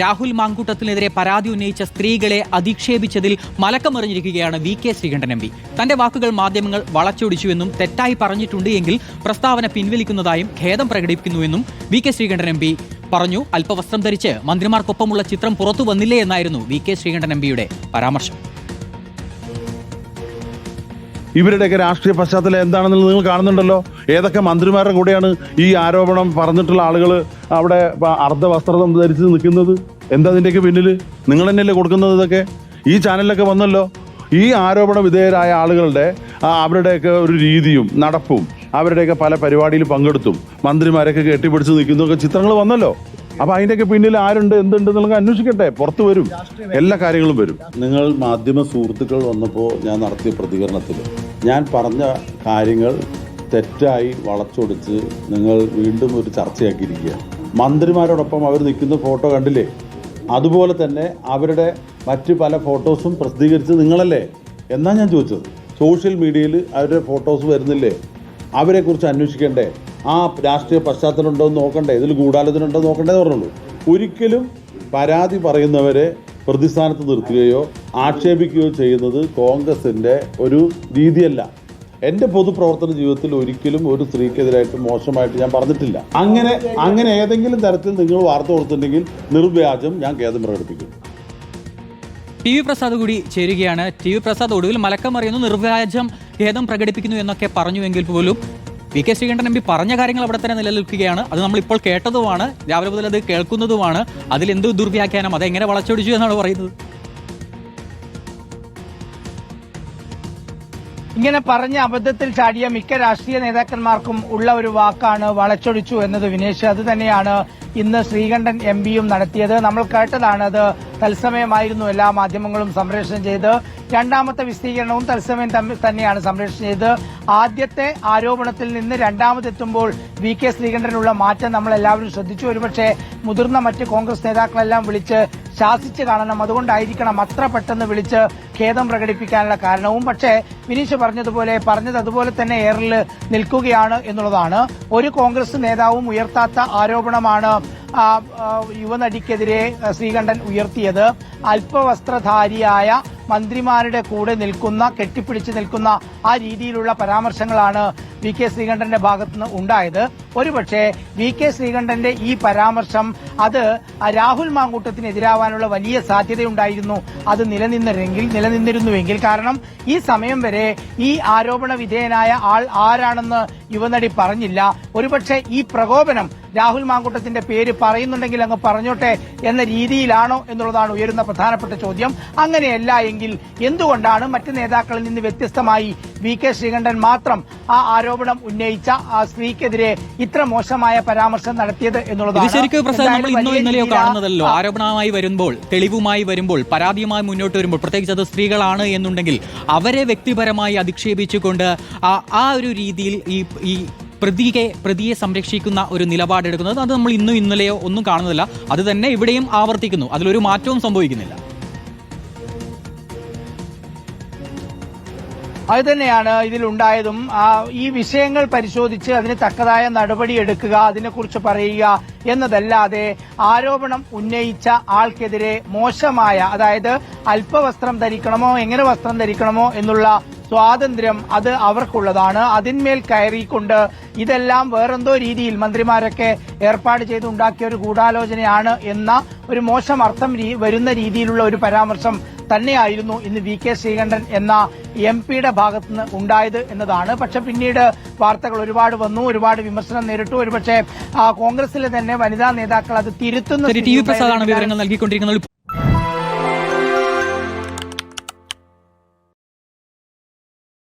രാഹുൽ മാങ്കൂട്ടത്തിനെതിരെ പരാതി ഉന്നയിച്ച സ്ത്രീകളെ അധിക്ഷേപിച്ചതിൽ മലക്കമറിഞ്ഞിരിക്കുകയാണ് V K Sreekandan M P. തന്റെ വാക്കുകൾ മാധ്യമങ്ങൾ വളച്ചൊടിച്ചുവെന്നും തെറ്റായി പറഞ്ഞിട്ടുണ്ട് എങ്കിൽ പ്രസ്താവന പിൻവലിക്കുന്നതായും ഖേദം പ്രകടിപ്പിക്കുന്നുവെന്നും V K Sreekandan M P പറഞ്ഞു. അല്പവസ്ത്രം ധരിച്ച് മന്ത്രിമാർക്കൊപ്പമുള്ള ചിത്രം പുറത്തു വന്നില്ലേ എന്നായിരുന്നു വി കെ ശ്രീകണ്ഠൻ എം പിയുടെ പരാമർശം. ഇവരുടെയൊക്കെ രാഷ്ട്രീയ പശ്ചാത്തലം എന്താണെന്നുള്ളത് നിങ്ങൾ കാണുന്നുണ്ടല്ലോ. ഏതൊക്കെ മന്ത്രിമാരുടെ കൂടെയാണ് ഈ ആരോപണം പറഞ്ഞിട്ടുള്ള ആളുകൾ അവിടെ അർദ്ധ അർദ്ധവസ്ത്രം ധരിച്ച് നിൽക്കുന്നത്? എന്താ അതിന്റെയൊക്കെ പിന്നിൽ നിങ്ങൾ തന്നെയല്ലേ കൊടുക്കുന്നത് ഇതൊക്കെ? ഈ ചാനലിലൊക്കെ വന്നല്ലോ. ഈ ആരോപണ വിധേയരായ ആളുകളുടെ അവരുടെയൊക്കെ ഒരു രീതിയും നടപ്പും അവരുടെയൊക്കെ പല പരിപാടിയിൽ പങ്കെടുത്തും മന്ത്രിമാരൊക്കെ കെട്ടിപ്പിടിച്ച് നിൽക്കുന്നതൊക്കെ ചിത്രങ്ങൾ വന്നല്ലോ. അപ്പൊ അതിന്റെയൊക്കെ പിന്നിൽ ആരുണ്ട് എന്തുണ്ട് എന്നുള്ള അന്വേഷിക്കട്ടെ. പുറത്തു വരും. എല്ലാ കാര്യങ്ങളും വരും. നിങ്ങൾ മാധ്യമ സുഹൃത്തുക്കൾ വന്നപ്പോൾ ഞാൻ നടത്തിയ പ്രതികരണത്തിൽ ഞാൻ പറഞ്ഞ കാര്യങ്ങൾ തെറ്റായി വളച്ചൊടിച്ച് നിങ്ങൾ വീണ്ടും ഒരു ചർച്ചയാക്കിയിരിക്കുക. മന്ത്രിമാരോടൊപ്പം അവർ നിൽക്കുന്ന ഫോട്ടോ കണ്ടില്ലേ? അതുപോലെ തന്നെ അവരുടെ മറ്റ് പല ഫോട്ടോസും പ്രസിദ്ധീകരിച്ചത് നിങ്ങളല്ലേ? എന്നാണ് ഞാൻ ചോദിച്ചത്. സോഷ്യൽ മീഡിയയിൽ അവരുടെ ഫോട്ടോസ് വരുന്നില്ലേ? അവരെക്കുറിച്ച് അന്വേഷിക്കണ്ടേ? ആ രാഷ്ട്രീയ പശ്ചാത്തലം ഉണ്ടോ എന്ന് നോക്കണ്ടേ ഇതിൽ ഗൂഢാലോചന നോക്കണ്ടേ എന്ന് പറഞ്ഞുള്ളൂ. ഒരിക്കലും പരാതി പറയുന്നവരെ പ്രതിസ്ഥാനത്ത് നിർത്തുകയോ ആക്ഷേപിക്കുകയോ ചെയ്യുന്നത് കോൺഗ്രസിന്റെ ഒരു രീതിയല്ല. എന്റെ പൊതുപ്രവർത്തന ജീവിതത്തിൽ ഒരിക്കലും ഒരു സ്ത്രീക്കെതിരായിട്ട് മോശമായിട്ട് ഞാൻ പറഞ്ഞിട്ടില്ല. അങ്ങനെ അങ്ങനെ ഏതെങ്കിലും തരത്തിൽ നിങ്ങൾ വാർത്ത കൊടുത്തിട്ടുണ്ടെങ്കിൽ നിർവ്യാജം ഞാൻ ഖേദം പ്രകടിപ്പിക്കും. ടി വി പ്രസാദ് കൂടി ചേരുകയാണ്. ടി വി പ്രസാദ് ഒടുവിൽ മലക്കം അറിയുന്നു നിർവ്യാജം ഖേദം പ്രകടിപ്പിക്കുന്നു എന്നൊക്കെ പറഞ്ഞുവെങ്കിൽ പോലും V K Sreekandan M P പറഞ്ഞ കാര്യങ്ങൾ അവിടെ തന്നെ നിലനിൽക്കുകയാണ്. അത് നമ്മളിപ്പോൾ കേട്ടതുമാണ് രാവിലെ മുതൽ അത് കേൾക്കുന്നതുമാണ്. അതിലെന്ത് ദുർവ്യാഖ്യാനം അതെങ്ങനെ വളച്ചൊടിച്ചു എന്നാണ് പറയുന്നത്. ഇങ്ങനെ പറഞ്ഞ അബദ്ധത്തിൽ ചാടിയ മിക്ക രാഷ്ട്രീയ നേതാക്കന്മാർക്കും ഉള്ള ഒരു വാക്കാണ് വളച്ചൊടിച്ചു എന്നത് വിനേഷ്. അത് തന്നെയാണ് ഇന്ന് ശ്രീകണ്ഠൻ എം പിയും നടത്തിയത്. നമ്മൾ കേട്ടതാണ് അത് തത്സമയമായിരുന്നു എല്ലാ മാധ്യമങ്ങളും സംപ്രേഷണം ചെയ്ത്. രണ്ടാമത്തെ വിശദീകരണവും തത്സമയം തന്നെയാണ് സംപ്രേഷണം ചെയ്ത്. ആദ്യത്തെ ആരോപണത്തിൽ നിന്ന് രണ്ടാമതെത്തുമ്പോൾ വി കെ ശ്രീകണ്ഠനുള്ള മാറ്റം നമ്മൾ എല്ലാവരും ശ്രദ്ധിച്ചു. ഒരുപക്ഷെ മുതിർന്ന മറ്റ് കോൺഗ്രസ് നേതാക്കളെല്ലാം വിളിച്ച് ശാസിച്ച് കാണണം. അതുകൊണ്ടായിരിക്കണം അത്ര പെട്ടെന്ന് വിളിച്ച് ഖേദം പ്രകടിപ്പിക്കാനുള്ള കാരണവും. പക്ഷേ വിനീഷ് പറഞ്ഞതുപോലെ പറഞ്ഞത് അതുപോലെ തന്നെ എയറിൽ നിൽക്കുകയാണ് എന്നുള്ളതാണ്. ഒരു കോൺഗ്രസ് നേതാവും ഉയർത്താത്ത ആരോപണമാണ് യുവനടിക്കെതിരെ ശ്രീകണ്ഠൻ ഉയർത്തിയത്. അല്പവസ്ത്രധാരിയായ മന്ത്രിമാരുടെ കൂടെ നിൽക്കുന്ന കെട്ടിപ്പിടിച്ച് നിൽക്കുന്ന ആ രീതിയിലുള്ള പരാമർശങ്ങളാണ് വി കെ ശ്രീകണ്ഠന്റെ ഭാഗത്തുനിന്ന് ഉണ്ടായത്. ഒരുപക്ഷെ വി കെ ശ്രീകണ്ഠന്റെ ഈ പരാമർശം അത് രാഹുൽ രാഹുൽ മാങ്കൂട്ടത്തിനെതിരാവാനുള്ള വലിയ സാധ്യതയുണ്ടായിരുന്നു. അത് നിലനിന്നിരുന്നെങ്കിൽ നിലനിന്നിരുന്നുവെങ്കിൽ. കാരണം ഈ സമയം വരെ ഈ ആരോപണ വിധേയനായ ആൾ ആരാണെന്ന് യുവനടി പറഞ്ഞില്ല. ഒരുപക്ഷെ ഈ പ്രകോപനം രാഹുൽ മാങ്കൂട്ടത്തിന്റെ പേര് പറയുന്നുണ്ടെങ്കിൽ അങ്ങ് പറഞ്ഞോട്ടെ എന്ന രീതിയിലാണോ എന്നുള്ളതാണ് ഉയരുന്ന പ്രധാനപ്പെട്ട ചോദ്യം. അങ്ങനെയല്ല എങ്കിൽ എന്തുകൊണ്ടാണ് മറ്റ് നേതാക്കളിൽ നിന്ന് വ്യത്യസ്തമായി വി കെ ശ്രീകണ്ഠൻ മാത്രം ആ ആരോപണം ഉന്നയിച്ച ആ സ്ത്രീക്കെതിരെ ഇത്ര മോശമായ പരാമർശം നടത്തിയത് എന്നുള്ളത് എന്നുള്ളതാണ് ശരിക്കും കാണുന്നതല്ലോ. ആരോപണമായി വരുമ്പോൾ തെളിവുമായി വരുമ്പോൾ പരാതിയുമായി മുന്നോട്ട് വരുമ്പോൾ പ്രത്യേകിച്ച് അത് സ്ത്രീകളാണ് എന്നുണ്ടെങ്കിൽ അവരെ വ്യക്തിപരമായി അധിക്ഷേപിച്ചുകൊണ്ട് ആ ഒരു രീതിയിൽ ഈ ഈ പ്രതിയെ പ്രതിയെ സംരക്ഷിക്കുന്ന ഒരു നിലപാടെടുക്കുന്നത് അത് നമ്മൾ ഇന്നും ഇന്നലെയോ ഒന്നും കാണുന്നില്ല അത് തന്നെ ഇവിടെയും ആവർത്തിക്കുന്നു. അതിലൊരു മാറ്റവും സംഭവിക്കുന്നില്ല. അത് തന്നെയാണ് ഇതിലുണ്ടായതും ഈ വിഷയങ്ങൾ പരിശോധിച്ച് അതിന് തക്കതായ നടപടി എടുക്കുക അതിനെക്കുറിച്ച് പറയുക എന്നതല്ലാതെ ആരോപണം ഉന്നയിച്ച ആൾക്കെതിരെ മോശമായ അതായത് അല്പവസ്ത്രം ധരിക്കണമോ എങ്ങനെ വസ്ത്രം ധരിക്കണമോ എന്നുള്ള സ്വാതന്ത്ര്യം അത് അവർക്കുള്ളതാണ്. അതിന്മേൽ കയറിക്കൊണ്ട് ഇതെല്ലാം വേറെന്തോ രീതിയിൽ മന്ത്രിമാരൊക്കെ ഏർപ്പാട് ചെയ്തുണ്ടാക്കിയ ഒരു ഗൂഢാലോചനയാണ് എന്ന ഒരു മോശം അർത്ഥം വരുന്ന രീതിയിലുള്ള ഒരു പരാമർശം തന്നെയായിരുന്നു ഇന്ന് വി കെ ശ്രീകണ്ഠൻ എന്ന എം പിയുടെ ഭാഗത്തുനിന്ന് ഉണ്ടായത് എന്നതാണ്. പക്ഷെ പിന്നീട് വാർത്തകൾ ഒരുപാട് വന്നു ഒരുപാട് വിമർശനം നേരിട്ടു. ഒരുപക്ഷെ കോൺഗ്രസിലെ തന്നെ വനിതാ നേതാക്കൾ അത് തിരുത്തുന്ന വിവരങ്ങൾ നൽകിക്കൊണ്ടിരിക്കുന്നത്.